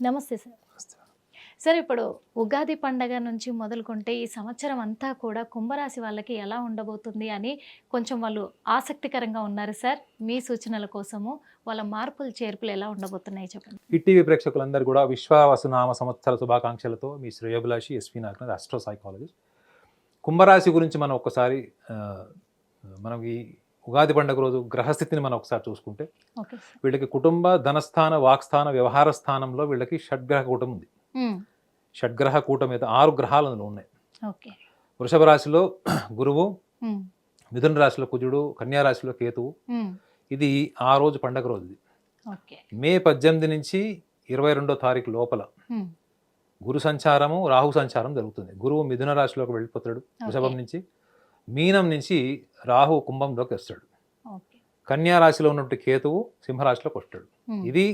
నమస్తే sir. Sir ఇప్పుడు ఉగాది పండగ నుంచి మొదలుకుంటే ఈ సంవత్సరం అంతా కూడా కుంభరాశి వాళ్ళకి ఎలా ఉండబోతుంది అని కొంచెం వాళ్ళు ఆసక్తికరంగా ఉన్నారు సార్. మీ సూచనల కోసము వాళ్ళ మార్పులు చేర్పులు ఎలా ఉండబోతున్నాయి చెప్పండి. ఈటీవీ ప్రేక్షకులందరూ కూడా విశ్వావసునామ సంవత్సర శుభాకాంక్షలతో మీ శ్రేయోభిలాషి ఎస్వి నాగనాథ్ అస్ట్రో సైకాలజిస్ట్ కుంభరాశి గురించి మనం ఒకసారి మనం ఈ ఉగాది పండుగ రోజు గ్రహస్థితిని మనం ఒకసారి చూసుకుంటే వీళ్ళకి కుటుంబ ధనస్థాన వాక్స్థాన వ్యవహార స్థానంలో వీళ్ళకి షడ్గ్రహ కూటం ఉంది. షడ్గ్రహ కూటం మీద ఆరు గ్రహాలు అందులో ఉన్నాయి. వృషభ రాశిలో గురువు మిథున రాశిలో కుజుడు కన్యా రాశిలో కేతువు. ఇది ఆ రోజు పండగ రోజు మే పద్దెనిమిది నుంచి ఇరవై రెండో తారీఖు లోపల గురు సంచారము రాహు సంచారం జరుగుతుంది. గురువు మిథున రాశిలోకి వెళ్ళిపోతాడు. వృషభం నుంచి మీనం నుంచి రాహు కుంభంలోకి వస్తాడు. కన్యా రాశిలో ఉన్నటువంటి కేతువు సింహరాశిలోకి వస్తాడు. ఇది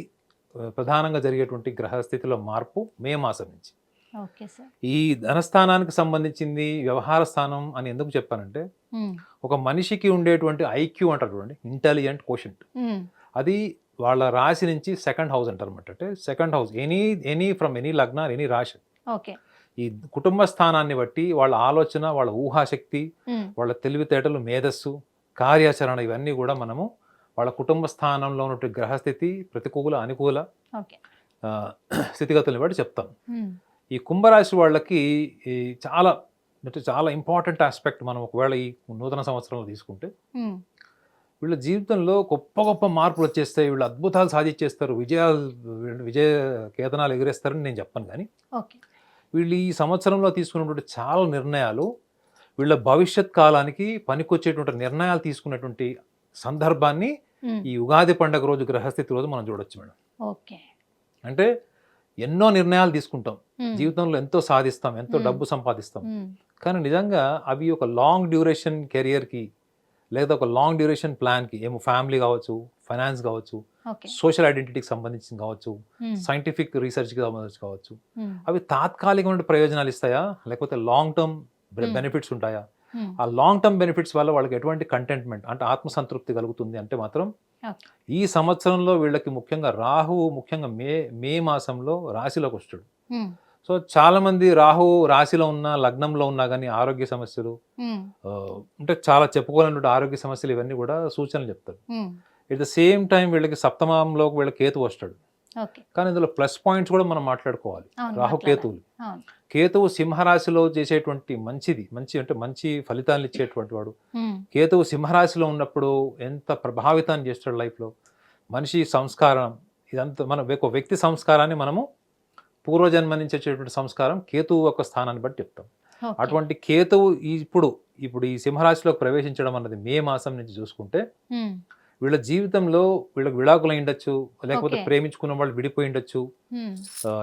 ప్రధానంగా జరిగేటువంటి గ్రహస్థితిలో మార్పు మే మాసం నుంచి. ఈ ధనస్థానానికి సంబంధించింది వ్యవహార స్థానం అని ఎందుకు చెప్పానంటే ఒక మనిషికి ఉండేటువంటి ఐక్యూ అంటారు చూడండి ఇంటెలిజెంట్ కోషంట్ ఉమ్, అది వాళ్ళ రాశి నుంచి సెకండ్ హౌస్ అంటారు అనమాట అంటే second house any any from any లగ్న ఎనీ రాశి. ఈ కుటుంబ స్థానాన్ని బట్టి వాళ్ళ ఆలోచన వాళ్ళ ఊహాశక్తి వాళ్ళ తెలివితేటలు మేధస్సు కార్యాచరణ ఇవన్నీ కూడా మనము వాళ్ళ కుటుంబ స్థానంలో ఉన్నటువంటి గ్రహస్థితి ప్రతికూల అనుకూల స్థితిగతుల్ని బట్టి చెప్తాం. ఈ కుంభరాశి వాళ్ళకి ఈ చాలా అంటే చాలా ఇంపార్టెంట్ ఆస్పెక్ట్ మనం ఒకవేళ ఈ నూతన సంవత్సరంలో తీసుకుంటే వీళ్ళ జీవితంలో గొప్ప గొప్ప మార్పులు వచ్చేస్తాయి. వీళ్ళు అద్భుతాలు సాధించేస్తారు. విజయాలు విజయ కేతనాలు ఎగిరేస్తారని నేను చెప్పను కానీ ఓకే. వీళ్ళు ఈ సంవత్సరంలో తీసుకున్నటువంటి చాలా నిర్ణయాలు వీళ్ళ భవిష్యత్ కాలానికి పనికొచ్చేటువంటి నిర్ణయాలు తీసుకున్నటువంటి సందర్భాన్ని ఈ ఉగాది పండగ రోజు గ్రహస్థితి రోజు మనం చూడొచ్చు మేడం. ఓకే. అంటే ఎన్నో నిర్ణయాలు తీసుకుంటాం. జీవితంలో ఎంతో సాధిస్తాం ఎంతో. డబ్బు సంపాదిస్తాం. కానీ నిజంగా అవి ఒక లాంగ్ డ్యూరేషన్ కెరియర్కి లేదా ఒక లాంగ్ డ్యూరేషన్ ప్లాన్కి ఏమో ఫ్యామిలీ కావచ్చు ఫైనాన్స్ కావచ్చు సోషల్ ఐడెంటిటీకి సంబంధించి కావచ్చు సైంటిఫిక్ రీసెర్చ్కి సంబంధించి కావచ్చు. ఉమ్, అవి తాత్కాలికమైన ప్రయోజనాలు ఇస్తాయా? లేకపోతే లాంగ్ టర్మ్ Hmm. బెనిఫిట్స్ ఉంటాయా? ఉమ్, ఆ లాంగ్ టర్మ్ బెనిఫిట్స్ వల్ల వాళ్ళకి ఎటువంటి కంటెంట్మెంట్ అంటే ఆత్మసంతృప్తి కలుగుతుంది అంటే మాత్రం. ఈ సంవత్సరంలో వీళ్ళకి ముఖ్యంగా రాహువు ముఖ్యంగా మే మే మాసంలో రాశిలోకి వస్తాడు. సో చాలా మంది రాహు రాశిలో ఉన్న లగ్నంలో ఉన్నా కానీ ఆరోగ్య సమస్యలు అంటే చాలా చెప్పుకోవాలన్నటువంటి ఆరోగ్య సమస్యలు ఇవన్నీ కూడా సూచనలు చెప్తారు. ఎట్ ద సేమ్ టైం వీళ్ళకి సప్తమంలోకి వీళ్ళ కేతు వస్తాడు. కానీ ఇందులో ప్లస్ పాయింట్స్ కూడా మనం మాట్లాడుకోవాలి. రాహు. కేతువులు. కేతువు సింహరాశిలో చేసేటువంటి మంచిది మంచి అంటే మంచి ఫలితాలను ఇచ్చేటువంటి వాడు. కేతువు సింహరాశిలో ఉన్నప్పుడు ఎంత ప్రభావితాన్ని చేస్తాడు లైఫ్లో? మనిషి సంస్కారం ఇదంతా మన ఒక వ్యక్తి సంస్కారాన్ని మనము పూర్వజన్మ నుంచి వచ్చేటువంటి సంస్కారం కేతువు యొక్క స్థానాన్ని బట్టి చెప్తాం. అటువంటి కేతువు ఇప్పుడు ఇప్పుడు ఈ సింహరాశిలోకి ప్రవేశించడం అన్నది మే మాసం నుంచి చూసుకుంటే వీళ్ళ జీవితంలో వీళ్ళకి విడాకులు ఉండొచ్చు లేకపోతే. ప్రేమించుకున్న వాళ్ళు విడిపోయి ఉండొచ్చు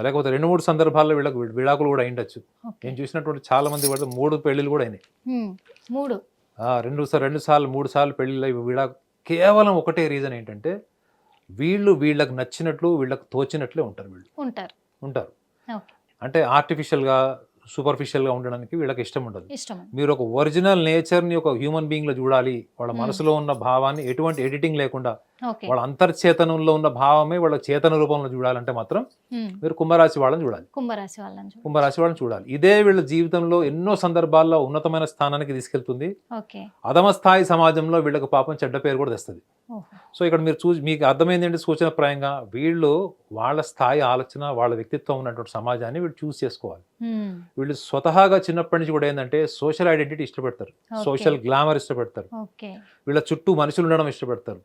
లేకపోతే రెండు మూడు సందర్భాల్లో వీళ్ళకి విడాకులు కూడా అయి ఉండొచ్చు ఓకే. నేను చూసినటువంటి చాలా మంది కూడా మూడు పెళ్ళిళ్ళు కూడా అయినాయి. మూడు. రెండు రెండు సార్లు మూడు సార్లు అయి విడా కేవలం ఒకటే రీజన్ ఏంటంటే వీళ్ళు వీళ్ళకి నచ్చినట్లు వీళ్ళకి తోచినట్లే ఉంటారు వీళ్ళు. ఉంటారు. ఉంటారు. అంటే ఆర్టిఫిషియల్గా సూపర్ఫిషియల్గా ఉండడానికి వీళ్ళకి ఇష్టం ఉండదు. ఇష్టం మీరు ఒక ఒరిజినల్ నేచర్ని ఒక హ్యూమన్ బీయింగ్లో చూడాలి వాళ్ళ. మనసులో ఉన్న భావాన్ని ఎటువంటి ఎడిటింగ్ లేకుండా వాళ్ళ అంతర్చేతనంలో ఉన్న భావమే వాళ్ళ చేతన రూపంలో చూడాలంటే మాత్రం మీరు కుంభరాశి వాళ్ళని చూడాలి. కుంభరాశి వాళ్ళని కుంభరాశి వాళ్ళని చూడాలి. ఇదే వీళ్ళ జీవితంలో ఎన్నో సందర్భాల్లో ఉన్నతమైన స్థానానికి తీసుకెళ్తుంది. ఓకే. అధమ స్థాయి సమాజంలో వీళ్ళకి పాపం చెడ్డ పేరు కూడా తెస్తుంది. సో ఇక్కడ మీరు చూ మీకు అర్థమైంది ఏంటి సూచనప్రాయంగా వీళ్ళు వాళ్ళ స్థాయి ఆలోచన వాళ్ళ వ్యక్తిత్వం ఉన్నటువంటి సమాజాన్ని వీళ్ళు చూస్ చేసుకోవాలి. వీళ్ళు స్వతహాగా చిన్నప్పటి నుంచి కూడా ఏంటంటే సోషల్ ఐడెంటిటీ ఇష్టపడతారు. సోషల్ గ్లామర్ ఇష్టపడతారు. వీళ్ళ చుట్టూ మనుషులు ఉండడం ఇష్టపడతారు.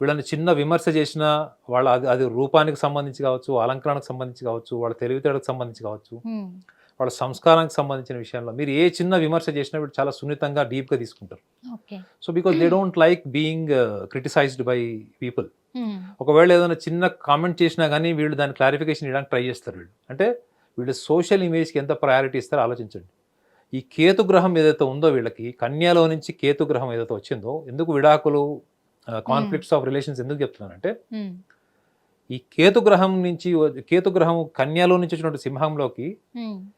వీళ్ళని చిన్న విమర్శ చేసినా వాళ్ళ అది అది రూపానికి సంబంధించి కావచ్చు అలంకరణకు సంబంధించి కావచ్చు వాళ్ళ తెలివితేటకు సంబంధించి కావచ్చు వాళ్ళ సంస్కారానికి సంబంధించిన విషయంలో మీరు ఏ చిన్న విమర్శ చేసినా వీళ్ళు చాలా సున్నితంగా డీప్గా తీసుకుంటారు. So because they don't like being criticised by people ఒకవేళ ఏదైనా చిన్న కామెంట్ చేసినా కానీ వీళ్ళు దాని క్లారిఫికేషన్ ఇవ్వడానికి ట్రై చేస్తారు వీళ్ళు. అంటే వీళ్ళు సోషల్ ఇమేజ్కి ఎంత ప్రయారిటీ ఇస్తారో ఆలోచించండి. ఈ కేతు గ్రహం ఏదైతే ఉందో వీళ్ళకి కన్యాలో నుంచి కేతు గ్రహం ఏదైతే వచ్చిందో ఎందుకు విడాకులు కాన్ఫ్లిక్ట్స్ ఆఫ్ రిలేషన్స్ ఎందుకు చెప్తున్నానంటే ఈ కేతు గ్రహం నుంచి వ- కేతు గ్రహం కన్యాలో నుంచి వచ్చినటువంటి సింహంలోకి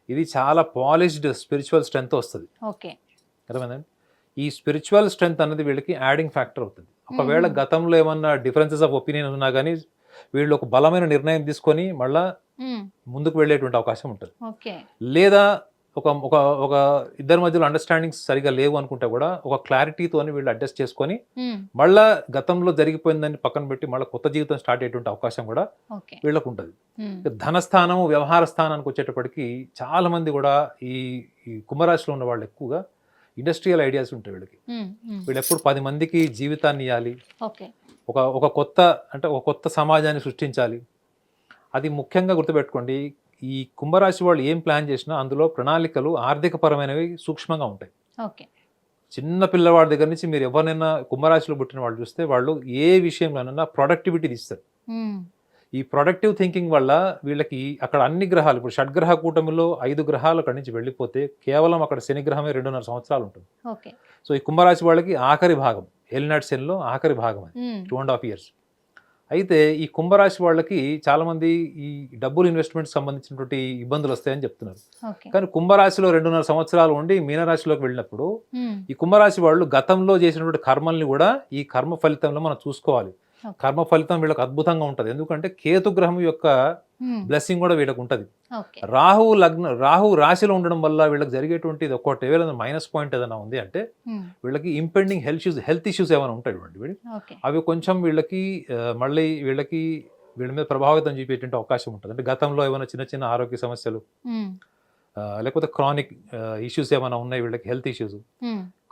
ఇది చాలా పాలిష్డ్ స్పిరిచువల్ స్ట్రెంత్ వస్తుంది. అర్థమైందండి ఈ స్పిరిచువల్ స్ట్రెంత్ అనేది వీళ్ళకి యాడింగ్ ఫ్యాక్టర్ అవుతుంది. ఒకవేళ. గతంలో ఏమన్నా డిఫరెన్సెస్ ఆఫ్ ఒపీనియన్ ఉన్నా కానీ వీళ్ళు ఒక బలమైన నిర్ణయం తీసుకొని మళ్ళా ముందుకు వెళ్ళేటువంటి అవకాశం ఉంటుంది. లేదా ఒక ఒక ఒక ఇద్దరి మధ్యలో అండర్స్టాండింగ్స్ సరిగా లేవు అనుకుంటే కూడా ఒక క్లారిటీతోని వీళ్ళు అడ్జస్ట్ చేసుకొని మళ్ళా గతంలో జరిగిపోయిందని పక్కన పెట్టి మళ్ళీ కొత్త జీవితం స్టార్ట్ అయ్యేటువంటి అవకాశం కూడా వీళ్ళకు ఉంటుంది ఉమ్, ధనస్థానము వ్యవహార స్థానానికి వచ్చేటప్పటికి చాలా మంది కూడా ఈ ఈ కుంభరాశిలో ఉన్న వాళ్ళు ఎక్కువగా ఇండస్ట్రియల్ ఐడియాస్ ఉంటాయి వీళ్ళకి. వీళ్ళు ఎప్పుడు పది మందికి జీవితాన్ని ఇవ్వాలి ఒక ఒక కొత్త అంటే ఒక కొత్త సమాజాన్ని సృష్టించాలి. అది ముఖ్యంగా గుర్తుపెట్టుకోండి. ఈ కుంభరాశి వాళ్ళు ఏం ప్లాన్ చేసినా అందులో ప్రణాళికలు ఆర్థికపరమైనవి సూక్ష్మంగా ఉంటాయి. ఓకే. చిన్న పిల్లవాడి దగ్గర నుంచి మీరు ఎవరినైనా కుంభరాశిలో పుట్టిన వాళ్ళు చూస్తే వాళ్ళు ఏ విషయంలోనైనా ప్రొడక్టివిటీ తీస్తారు ఉమ్, ఈ ప్రొడక్టివ్ థింకింగ్ వల్ల వీళ్ళకి అక్కడ అన్ని గ్రహాలు ఇప్పుడు షడ్గ్రహ కూటమిలో ఐదు గ్రహాలు అక్కడి నుంచి వెళ్ళిపోతే కేవలం అక్కడ శని గ్రహమే రెండున్నర సంవత్సరాలు ఉంటుంది. సో ఈ కుంభరాశి వాళ్ళకి ఆఖరి భాగం ఎలినాటి శనిలో ఆఖరి భాగం టూ అండ్ హాఫ్ ఇయర్స్ అయితే ఈ కుంభరాశి వాళ్ళకి చాలామంది ఈ డబ్బులు ఇన్వెస్ట్మెంట్ సంబంధించినటువంటి ఇబ్బందులు వస్తాయని చెప్తున్నారు. కానీ కుంభరాశిలో రెండున్నర సంవత్సరాలు ఉండి మీనరాశిలోకి వెళ్ళినప్పుడు ఈ కుంభరాశి వాళ్ళు గతంలో చేసినటువంటి కర్మల్ని కూడా ఈ కర్మ ఫలితంలో మనం చూసుకోవాలి. కర్మ ఫలితం వీళ్ళకి అద్భుతంగా ఉంటుంది. ఎందుకంటే కేతు గ్రహం యొక్క బ్లెస్సింగ్ కూడా వీళ్ళకి ఉంటుంది. రాహు లగ్న రాహు రాశిలో ఉండడం వల్ల వీళ్ళకి జరిగేటువంటి ఒక్కటి. ఏదైనా మైనస్ పాయింట్ ఏదైనా ఉంది అంటే ఉమ్, వీళ్ళకి impending health issues health issues ఏమైనా ఉంటాయి వీళ్ళు. అవి కొంచెం వీళ్ళకి మళ్ళీ వీళ్ళకి వీళ్ళ మీద ప్రభావితం చూపేటువంటి అవకాశం ఉంటుంది. అంటే గతంలో ఏమైనా చిన్న చిన్న ఆరోగ్య సమస్యలు ఆ, లేకపోతే క్రానిక్ ఇష్యూస్ ఏమైనా ఉన్నాయి వీళ్ళకి health issues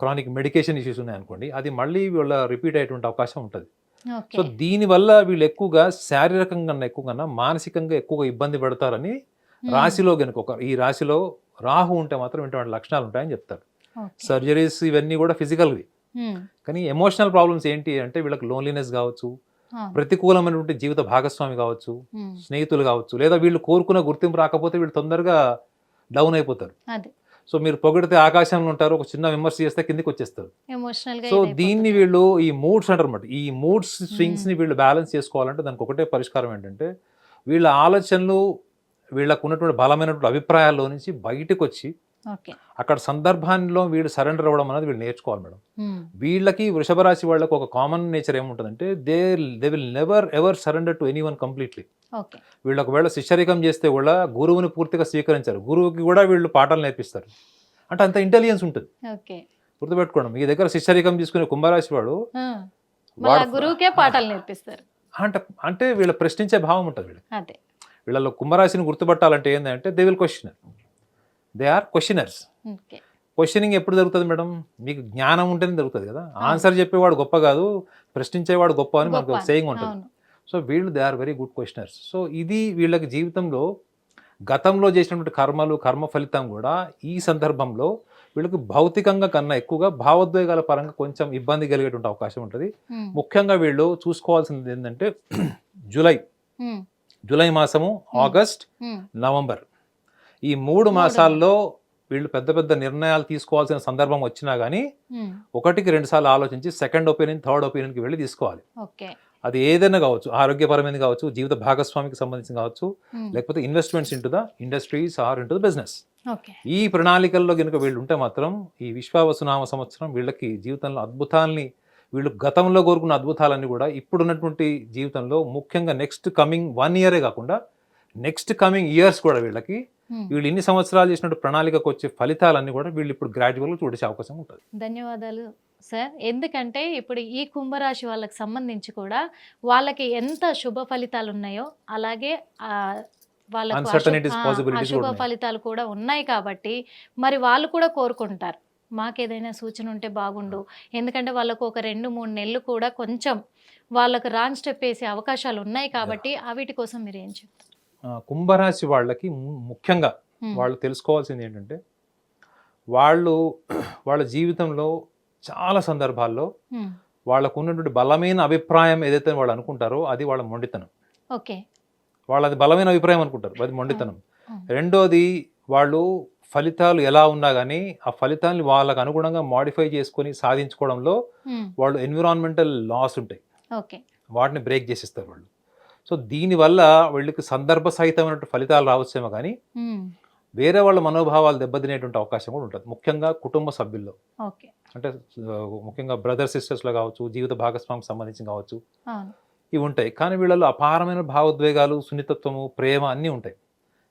chronic medication issues ఉన్నాయి అనుకోండి అది మళ్ళీ వీళ్ళ రిపీట్ అయ్యేటువంటి అవకాశం ఉంటుంది. సో దీనివల్ల వీళ్ళు ఎక్కువగా శారీరకంగా కన్నా ఎక్కువగా మానసికంగా ఎక్కువగా ఇబ్బంది పడతారని రాశిలో కనుక ఒక ఈ రాశిలో రాహు ఉంటే మాత్రం ఇటువంటి లక్షణాలు ఉంటాయని చెప్తారు. సర్జరీస్ ఇవన్నీ కూడా ఫిజికల్వి. కానీ ఎమోషనల్ ప్రాబ్లమ్స్ ఏంటి అంటే వీళ్ళకి లోన్లీనెస్ కావచ్చు ప్రతికూలమైనటువంటి జీవిత భాగస్వామి కావచ్చు స్నేహితులు కావచ్చు లేదా వీళ్ళు కోరుకున్న గుర్తింపు రాకపోతే వీళ్ళు తొందరగా డౌన్ అయిపోతారు. సో మీరు పొగిడితే ఆకాశంలో ఉంటారు ఒక చిన్న విమర్శ చేస్తే కిందికి వచ్చేస్తారు. సో. దీన్ని వీళ్ళు ఈ మూడ్స్ అంటారు అనమాట ఈ మూడ్స్ స్వింగ్స్ని వీళ్ళు బ్యాలెన్స్ చేసుకోవాలంటే దానికి ఒకటే పరిష్కారం ఏంటంటే వీళ్ళ ఆలోచనలు వీళ్ళకు ఉన్నటువంటి బలమైనటువంటి అభిప్రాయాల్లో నుంచి బయటకు వచ్చి అక్కడ సందర్భాల్లో వీళ్ళు సరెండర్ అవ్వడం అనేది వీళ్ళు నేర్చుకోవాలి మేడం. ఉమ్, వీళ్ళకి వృషభ రాశి వాళ్ళకి ఒక కామన్ నేచర్ ఏముంటుందంటే they they will never ever surrender to anyone completely వీళ్ళు ఒకవేళ శిష్యరికం చేస్తే కూడా గురువుని పూర్తిగా స్వీకరించారు. గురువుకి కూడా వీళ్ళు పాఠాలు నేర్పిస్తారు. అంటే అంత ఇంటెలిజెన్స్ ఉంటుంది. గుర్తుపెట్టుకోండి మీ దగ్గర శిష్యరికం తీసుకునే కుంభరాశి వాడు గురువుకే పాఠాలు నేర్పిస్తారు. అంటే అంటే వీళ్ళ ప్రశ్నించే భావం ఉంటుంది వీళ్ళకి. అదే. వీళ్ళలో కుంభరాశిని గుర్తుపట్టాలంటే ఏంటంటే they will questioner they are questioners questioning ఎప్పుడు జరుగుతుంది మేడం? మీకు జ్ఞానం ఉంటేనే జరుగుతుంది కదా? ఆన్సర్ చెప్పేవాడు గొప్ప కాదు ప్రశ్నించేవాడు గొప్ప అని మనకు. సేయింగ్ ఉంటుంది. సో వీళ్ళు they are very good questioners so ఇది వీళ్ళకి జీవితంలో గతంలో చేసినటువంటి కర్మలు కర్మ ఫలితం కూడా ఈ సందర్భంలో వీళ్ళకి భౌతికంగా కన్నా ఎక్కువగా భావోద్వేగాల పరంగా కొంచెం ఇబ్బంది కలిగేటువంటి అవకాశం ఉంటుంది. ముఖ్యంగా వీళ్ళు చూసుకోవాల్సింది ఏంటంటే జూలై. జూలై మాసము ఆగస్ట్ నవంబర్. ఈ మూడు మాసాల్లో వీళ్ళు పెద్ద పెద్ద నిర్ణయాలు తీసుకోవాల్సిన సందర్భం వచ్చినా కానీ ఒకటికి రెండు సార్లు ఆలోచించి సెకండ్ ఒపీనియన్ థర్డ్ ఒపీనియన్కి వెళ్ళి తీసుకోవాలి. అది ఏదైనా కావచ్చు ఆరోగ్యపరమైనది కావచ్చు జీవిత భాగస్వామికి సంబంధించి కావచ్చు ఉమ్, లేకపోతే investments into the industries or into the business ఈ ప్రణాళికల్లో కనుక వీళ్ళు ఉంటే మాత్రం ఈ విశ్వావసునామ సంవత్సరం వీళ్ళకి జీవితంలో అద్భుతాల్ని వీళ్ళు గతంలో కోరుకున్న అద్భుతాలన్నీ కూడా ఇప్పుడున్నటువంటి జీవితంలో ముఖ్యంగా నెక్స్ట్ కమింగ్ వన్ ఇయరే కాకుండా నెక్స్ట్ కమింగ్ ఇయర్స్ కూడా వీళ్ళకి ఉమ్. వీళ్ళు ఇన్ని సంవత్సరాలు చేసినట్టు ప్రణాళికకు వచ్చే ఫలితాలన్నీ కూడా వీళ్ళు ఇప్పుడు గ్రాడ్యువల్గా చూడే అవకాశం ఉంటుంది. ధన్యవాదాలు. సార్. ఎందుకంటే ఇప్పుడు ఈ కుంభరాశి వాళ్ళకి సంబంధించి కూడా వాళ్ళకి ఎంత శుభ ఫలితాలు ఉన్నాయో అలాగే వాళ్ళకు అశుభ. ఫలితాలు కూడా ఉన్నాయి కాబట్టి మరి వాళ్ళు కూడా కోరుకుంటారు. మాకేదైనా సూచన ఉంటే బాగుండు. ఎందుకంటే వాళ్ళకు ఒక రెండు మూడు నెలలు కూడా కొంచెం వాళ్ళకు రాంగ్ స్టెప్ వేసే అవకాశాలు ఉన్నాయి కాబట్టి వీటి కోసం మీరు ఏం చెప్తారు? కుంభరాశి వాళ్ళకి ముఖ్యంగా వాళ్ళు తెలుసుకోవాల్సింది ఏంటంటే వాళ్ళు వాళ్ళ జీవితంలో చాలా సందర్భాల్లో వాళ్ళకు ఉన్నటువంటి బలమైన అభిప్రాయం ఏదైతే వాళ్ళు అనుకుంటారో అది వాళ్ళ మొండితనం. ఓకే. వాళ్ళది బలమైన అభిప్రాయం అనుకుంటారు అది మొండితనం. రెండోది వాళ్ళు ఫలితాలు ఎలా ఉన్నా కానీ ఆ ఫలితాన్ని వాళ్ళకు అనుగుణంగా మాడిఫై చేసుకొని సాధించుకోవడంలో వాళ్ళు ఎన్విరాన్మెంటల్ లాస్ ఉంటాయి. ఓకే. వాటిని బ్రేక్ చేసిస్తారు వాళ్ళు. సో దీనివల్ల వీళ్ళకి సందర్భ సహితమైనటువంటి ఫలితాలు రావచ్చేమో కానీ వేరే వాళ్ళ మనోభావాలు దెబ్బతినేటువంటి అవకాశం కూడా ఉంటుంది. ముఖ్యంగా కుటుంబ సభ్యుల్లో. అంటే ముఖ్యంగా బ్రదర్ సిస్టర్స్లో కావచ్చు జీవిత భాగస్వామికి సంబంధించి కావచ్చు ఇవి ఉంటాయి. కానీ వీళ్ళలో అపారమైన భావోద్వేగాలు సున్నితత్వము ప్రేమ అన్నీ ఉంటాయి.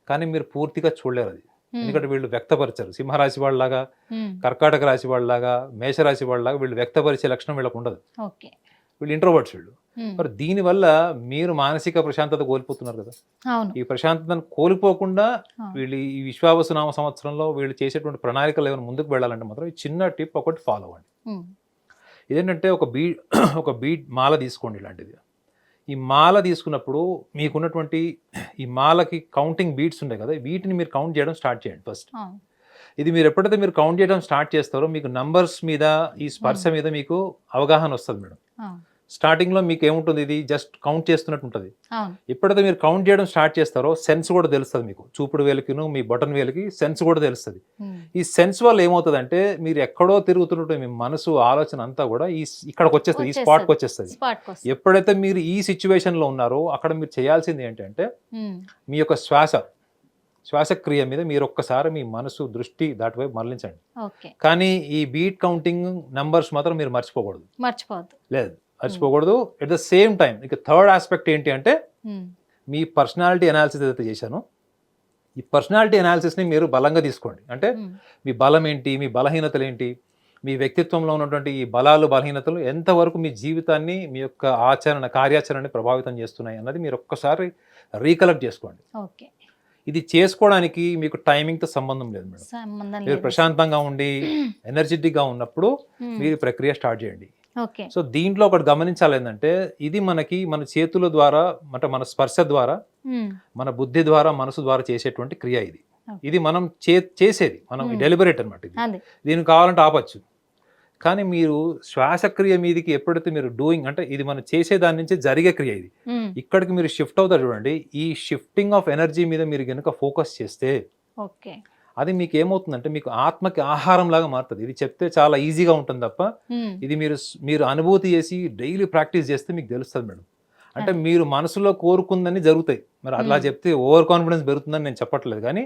కానీ మీరు పూర్తిగా చూడలేరు అది. ఎందుకంటే వీళ్ళు వ్యక్తపరిచారు. సింహరాశి వాళ్ళలాగా కర్కాటక రాశి వాళ్ళలాగా మేషరాశి వాళ్ళలాగా వీళ్ళు వ్యక్తపరిచే లక్షణం వీళ్ళకు ఉండదు. వీళ్ళు ఇంట్రోవర్ట్స్ వీళ్ళు. మరి దీనివల్ల మీరు మానసిక ప్రశాంతత కోల్పోతున్నారు కదా. ఈ ప్రశాంతతను కోల్పోకుండా. వీళ్ళు ఈ విశ్వావసునామ సంవత్సరంలో వీళ్ళు చేసేటువంటి ప్రణాళికలు ఏమైనా ముందుకు వెళ్ళాలంటే మాత్రం ఈ చిన్న టిప్ ఒకటి ఫాలో అవ్వండి. ఉమ్, ఇదేంటంటే ఒక బీ ఒక బీట్ మాల తీసుకోండి ఇలాంటిది. ఈ మాల తీసుకున్నప్పుడు మీకున్నటువంటి ఈ మాలకి కౌంటింగ్ బీట్స్ ఉంటాయి కదా వీటిని మీరు కౌంట్ చేయడం స్టార్ట్ చేయండి ఫస్ట్ ఇది మీరు ఎప్పుడైతే మీరు కౌంట్ చేయడం స్టార్ట్ చేస్తారో మీకు నంబర్స్ మీద ఈ స్పర్శ మీద మీకు అవగాహన వస్తుంది మేడం. స్టార్టింగ్లో మీకు ఏముంటుంది? ఇది జస్ట్ కౌంట్ చేస్తున్నట్టు ఉంటుంది. ఎప్పుడైతే మీరు కౌంట్ చేయడం స్టార్ట్ చేస్తారో సెన్స్ కూడా తెలుస్తుంది మీకు. చూపుడు వేలికిను మీ బటన్ వేలికి సెన్స్ కూడా తెలుస్తుంది. ఈ సెన్స్ వల్ల ఏమవుతుందంటే మీరు ఎక్కడో తిరుగుతున్నట్టు మీ మనసు ఆలోచన అంతా కూడా ఈ ఇక్కడికి వచ్చేస్తుంది ఈ. స్పాట్కి వచ్చేస్తుంది. ఎప్పుడైతే మీరు ఈ సిచ్యువేషన్లో ఉన్నారో అక్కడ మీరు చేయాల్సింది ఏంటంటే మీ యొక్క శ్వాస శ్వాసక్రియ మీద మీరు ఒక్కసారి మీ మనసు దృష్టి దాటివైపు మరలించండి. కానీ ఈ బీట్ కౌంటింగ్ నంబర్స్ మాత్రం మీరు మర్చిపోకూడదు. మర్చిపోవద్దు. లేదు. మర్చిపోకూడదు. ఎట్ ద సేమ్ టైం ఇక థర్డ్ ఆస్పెక్ట్ ఏంటి అంటే ఉమ్, మీ పర్సనాలిటీ అనాలిసిస్ ఏదైతే చేశానో ఈ పర్సనాలిటీ అనాలిసిస్ని మీరు బలంగా తీసుకోండి. అంటే ఉమ్, మీ బలం ఏంటి మీ బలహీనతలు ఏంటి మీ వ్యక్తిత్వంలో ఉన్నటువంటి ఈ బలాలు బలహీనతలు ఎంతవరకు మీ జీవితాన్ని మీ యొక్క ఆచరణ కార్యాచరణని ప్రభావితం చేస్తున్నాయి అన్నది మీరు ఒక్కసారి రీకలెక్ట్ చేసుకోండి. ఓకే. ఇది చేసుకోవడానికి మీకు టైమింగ్తో సంబంధం లేదు మేడం. మీరు ప్రశాంతంగా ఉండి ఎనర్జెటిక్గా ఉన్నప్పుడు ఉమ్, మీరు ప్రక్రియ స్టార్ట్ చేయండి. సో దీంట్లో ఒకటి గమనించాలి ఏంటంటే ఇది మనకి మన చేతుల ద్వారా అంటే మన స్పర్శ ద్వారా మన బుద్ధి ద్వారా మనసు ద్వారా చేసేటువంటి క్రియ ఇది. ఇది మనం చే చేసేది మనం. డెలిబరేట్ అనమాట ఇది. దీనికి కావాలంటే ఆపచ్చు. కానీ మీరు శ్వాసక్రియ మీదకి ఎప్పుడైతే మీరు డూయింగ్ అంటే ఇది మనం చేసే దాని నుంచి జరిగే క్రియ ఇది. ఇక్కడికి మీరు షిఫ్ట్ అవుతారు చూడండి. ఈ షిఫ్టింగ్ ఆఫ్ ఎనర్జీ మీద మీరు కనుక ఫోకస్ చేస్తే ఓకే. అది మీకు ఏమవుతుందంటే మీకు ఆత్మకి ఆహారం లాగా మారుతుంది. ఇది చెప్తే చాలా ఈజీగా ఉంటుంది తప్ప ఇది మీరు మీరు అనుభూతి చేసి డైలీ ప్రాక్టీస్ చేస్తే మీకు తెలుస్తుంది మేడం. అంటే మీరు మనసులో కోరుకుందని జరుగుతాయి. మరి అట్లా Hmm. చెప్తే ఓవర్ కాన్ఫిడెన్స్ పెరుగుతుందని నేను చెప్పట్లేదు కానీ.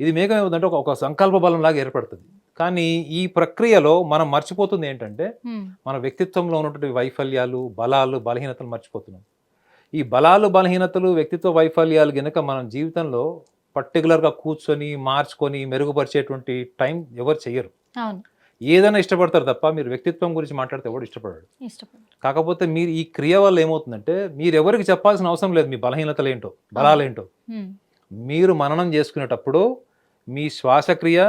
ఇది మేఘం ఏమవుతుందంటే ఒక సంకల్ప బలం లాగా ఏర్పడుతుంది. కానీ ఈ ప్రక్రియలో మనం మర్చిపోతుంది ఏంటంటే మన వ్యక్తిత్వంలో ఉన్నటువంటి వైఫల్యాలు బలాలు బలహీనతలు మర్చిపోతున్నాం. ఈ బలాలు బలహీనతలు వ్యక్తిత్వ వైఫల్యాలు గనుక మనం జీవితంలో పర్టికులర్గా కూర్చొని మార్చుకొని మెరుగుపరిచేటువంటి టైం ఎవరు చెయ్యరు. ఏదైనా ఇష్టపడతారు తప్ప మీరు వ్యక్తిత్వం గురించి మాట్లాడితే ఎవరు ఇష్టపడరు ఇష్టపడు కాకపోతే మీరు ఈ క్రియ వల్ల ఏమవుతుందంటే మీరు ఎవరికి చెప్పాల్సిన అవసరం లేదు మీ బలహీనతలు ఏంటో బలాలు ఏంటో. ఉమ్, మీరు మననం చేసుకునేటప్పుడు మీ శ్వాసక్రియ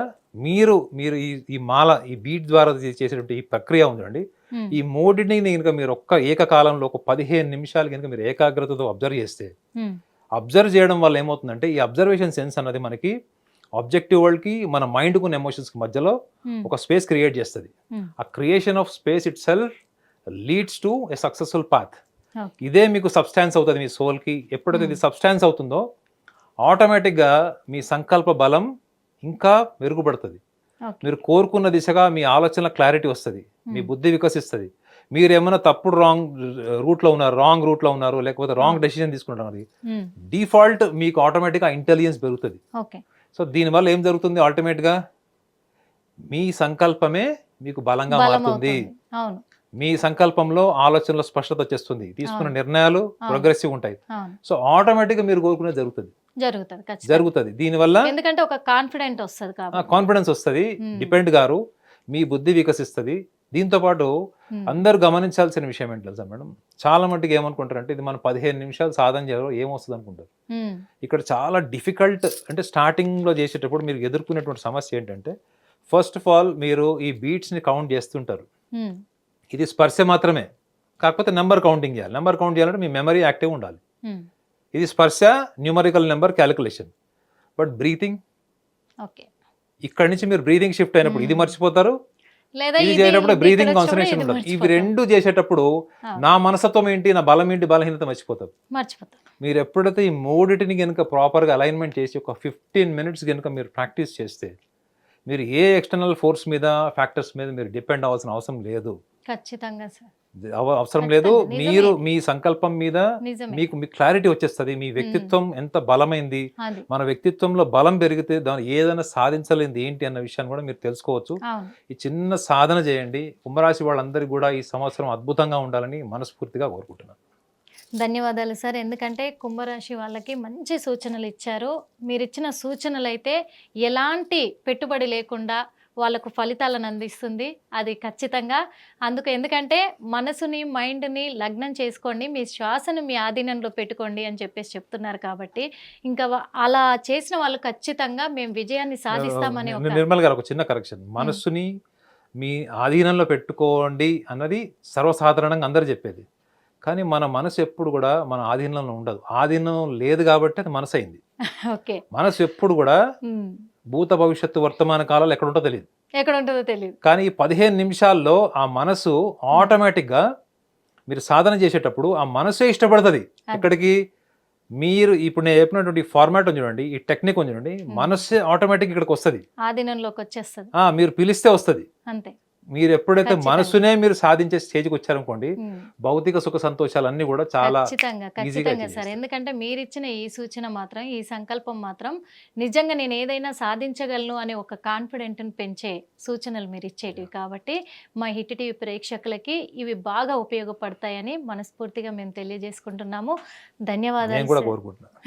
మీరు మీరు ఈ ఈ మాల ఈ బీట్ ద్వారా చేసేటువంటి ఈ ప్రక్రియ ఉందండి ఈ మూడింటిని కనుక మీరు ఒక్క ఏకకాలంలో ఒక పదిహేను నిమిషాలు కనుక మీరు ఏకాగ్రతతో అబ్జర్వ్ చేస్తే అబ్జర్వ్ చేయడం వల్ల ఏమవుతుందంటే ఈ అబ్జర్వేషన్ సెన్స్ అన్నది మనకి ఆబ్జెక్టివ్ వరల్డ్కి మన మైండ్కు ఎమోషన్స్కి మధ్యలో ఒక స్పేస్ క్రియేట్ చేస్తుంది. ఆ creation of space itself leads to a successful path. ఇదే మీకు సబ్స్టాన్స్ అవుతుంది మీ సోల్కి. ఎప్పుడైతే ఇది సబ్స్టాన్స్ అవుతుందో ఆటోమేటిక్గా మీ సంకల్ప బలం ఇంకా మెరుగుపడుతుంది. మీరు కోరుకున్న దిశగా మీ ఆలోచన క్లారిటీ వస్తుంది. మీ. బుద్ధి వికసిస్తుంది. మీరు ఏమైనా తప్పుడు రాంగ్ రూట్లో ఉన్నారు రాంగ్ రూట్లో ఉన్నారు లేకపోతే రాంగ్ డెసిషన్ తీసుకుంటున్నారు ఉమ్, డిఫాల్ట్ మీకు ఆటోమేటిక్గా ఇంటెలిజెన్స్ పెరుగుతుంది. సో దీనివల్ల ఏం జరుగుతుంది? ఆల్టిమేట్గా మీ సంకల్పమే మీకు బలంగా బలం మారుతుంది. మీ సంకల్పంలో ఆలోచనలో స్పష్టత వచ్చేస్తుంది. తీసుకున్న. నిర్ణయాలు. ప్రోగ్రెసివ్ ఉంటాయి. సో ఆటోమేటిక్గా మీరు కోరుకునేది జరుగుతుంది. జరుగుతుంది జరుగుతుంది. దీనివల్ల ఎందుకంటే ఒక కాన్ఫిడెంట్ వస్తుంది కాన్ఫిడెన్స్ వస్తుంది. Hmm. డిపెండ్ గారు మీ బుద్ధి వికసిస్తుంది. దీంతో పాటు అందరు గమనించాల్సిన విషయం ఏంటి తెలుసా మేడం? చాలా మట్టుకు ఏమనుకుంటారంటే ఇది మనం పదిహేను నిమిషాలు సాధన చేయాలో ఏమొస్తుంది అనుకుంటారు ఇక్కడ చాలా డిఫికల్ట్ అంటే స్టార్టింగ్లో చేసేటప్పుడు మీరు ఎదుర్కొనేటువంటి సమస్య ఏంటంటే ఫస్ట్ ఆఫ్ ఆల్ మీరు ఈ బీట్స్ని కౌంట్ చేస్తుంటారు. ఇది స్పర్శ మాత్రమే. కాకపోతే నెంబర్ కౌంటింగ్ చేయాలి. నెంబర్ కౌంట్ చేయాలంటే మీ మెమరీ యాక్టివ్ ఉండాలి. ఇది స్పర్శ numerical number calculation. But breathing okay. ఇక్కడి నుంచి మీరు బ్రీతింగ్ షిఫ్ట్ అయినప్పుడు ఇది. మర్చిపోతారు. ఇది చేసేటప్పుడు వచ్చినప్పుడు కాన్సన్ట్రేషన్ ఉండదు ఇవి. రెండు చేసేటప్పుడు నా మనసత్వం ఏంటి నా బలం ఏంటి బలహీనత మర్చిపోతారు మర్చిపోతాం. మీరు ఎప్పుడైతే ఈ మూడిటిని కనుక ప్రాపర్గా అలైన్మెంట్ చేసి ఒక ఫిఫ్టీన్ మినిట్స్ కనుక మీరు ప్రాక్టీస్ చేస్తే మీరు ఏ ఎక్స్టర్నల్ ఫోర్స్ మీద ఫ్యాక్టర్స్ మీద మీరు డిపెండ్ అవ్వాల్సిన అవసరం లేదు. ఖచ్చితంగా సార్. అవసరం లేదు. మీరు మీ సంకల్పం మీద మీకు మీ క్లారిటీ వచ్చేస్తుంది. మీ వ్యక్తిత్వం ఎంత బలమైంది. మన వ్యక్తిత్వంలో బలం పెరిగితే దాన్ని ఏదైనా సాధించలేనిది ఏంటి అన్న విషయాన్ని కూడా మీరు తెలుసుకోవచ్చు. ఈ చిన్న సాధన చేయండి. కుంభరాశి వాళ్ళందరికీ కూడా ఈ సంవత్సరం అద్భుతంగా ఉండాలని మనస్ఫూర్తిగా కోరుకుంటున్నాను. ధన్యవాదాలు సార్. ఎందుకంటే కుంభరాశి వాళ్ళకి మంచి సూచనలు ఇచ్చారు. మీరు ఇచ్చిన సూచనలు అయితే ఎలాంటి పెట్టుబడి లేకుండా వాళ్ళకు ఫలితాలను అందిస్తుంది. అది ఖచ్చితంగా. అందుకు ఎందుకంటే మనసుని మైండ్ని లగ్నం చేసుకోండి. మీ శ్వాసను మీ ఆధీనంలో పెట్టుకోండి అని చెప్పేసి చెప్తున్నారు కాబట్టి ఇంకా అలా చేసిన వాళ్ళు ఖచ్చితంగా మేము విజయాన్ని సాధిస్తామని నిర్మల్ గారు ఒక చిన్న కరెక్షన్. మనస్సుని మీ ఆధీనంలో పెట్టుకోండి అన్నది సర్వసాధారణంగా అందరు చెప్పేది. కానీ మన మనసు ఎప్పుడు కూడా మన ఆధీనంలో ఉండదు. ఆధీనం లేదు కాబట్టి అది మనసు అయింది మనసు ఎప్పుడు కూడా. భూత భవిష్యత్తు వర్తమాన కాలాలు ఎక్కడ ఉంటుందో తెలియదు ఎక్కడ ఉంటుందో తెలియదు కానీ ఈ పదిహేను నిమిషాల్లో ఆ మనసు ఆటోమేటిక్గా మీరు సాధన చేసేటప్పుడు ఆ మనసే ఇష్టపడుతుంది. ఎక్కడికి? మీరు ఇప్పుడు నేను చెప్పినటువంటి ఫార్మాట్ ఉంది చూడండి ఈ టెక్నిక్ ఉంది చూడండి మనసే ఆటోమేటిక్ ఇక్కడికి వస్తుంది. ఆధీనంలోకి వచ్చేస్తుంది. మీరు పిలిస్తే వస్తుంది. అంతే. మీరు ఎప్పుడైతే. మనసునే మీరు సాధించే స్టేజ్కి వచ్చారనుకోండి. భౌతిక సుఖ సంతోషాలన్నీ కూడా చాలా ఖచ్చితంగా సార్. ఎందుకంటే మీరు ఇచ్చిన ఈ సూచన మాత్రం ఈ సంకల్పం మాత్రం నిజంగా నేను ఏదైనా సాధించగలను అనే ఒక కాన్ఫిడెంట్ని పెంచే సూచనలు మీరు ఇచ్చేటివి కాబట్టి మా హిట్ టీవీ ప్రేక్షకులకి ఇవి బాగా ఉపయోగపడతాయని మనస్ఫూర్తిగా మేము తెలియజేసుకుంటున్నాము నేను ధన్యవాదాలు కూడా. కోరుకుంటున్నాను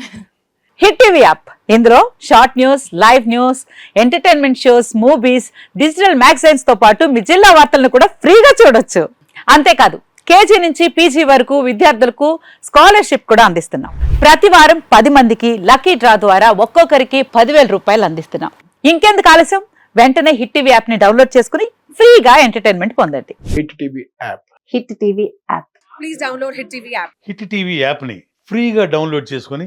హిట్ టీవీ యాప్. ఇందులో short news live news entertainment shows movies digital మ్యాగజైన్స్తో పాటు మీ జిల్లా వార్తలను కూడా ఫ్రీగా చూడొచ్చు. అంతేకాదు కేజీ నుంచి పీజీ వరకు విద్యార్థులకు స్కాలర్షిప్ కూడా అందిస్తున్నాం. ప్రతి వారం పది మందికి లక్కీ డ్రా ద్వారా ఒక్కొక్కరికి పదివేల రూపాయలు అందిస్తున్నాం. ఇంకెందుకు ఆలస్యం? వెంటనే హిట్ టీవీ యాప్ని డౌన్లోడ్ చేసుకుని ఫ్రీగా ఎంటర్టైన్మెంట్ పొందండి. Hit TV app. Hit TV app. Please download Hit TV app. Hit TV యాప్ని ఫ్రీగా డౌన్లోడ్ చేసుకొని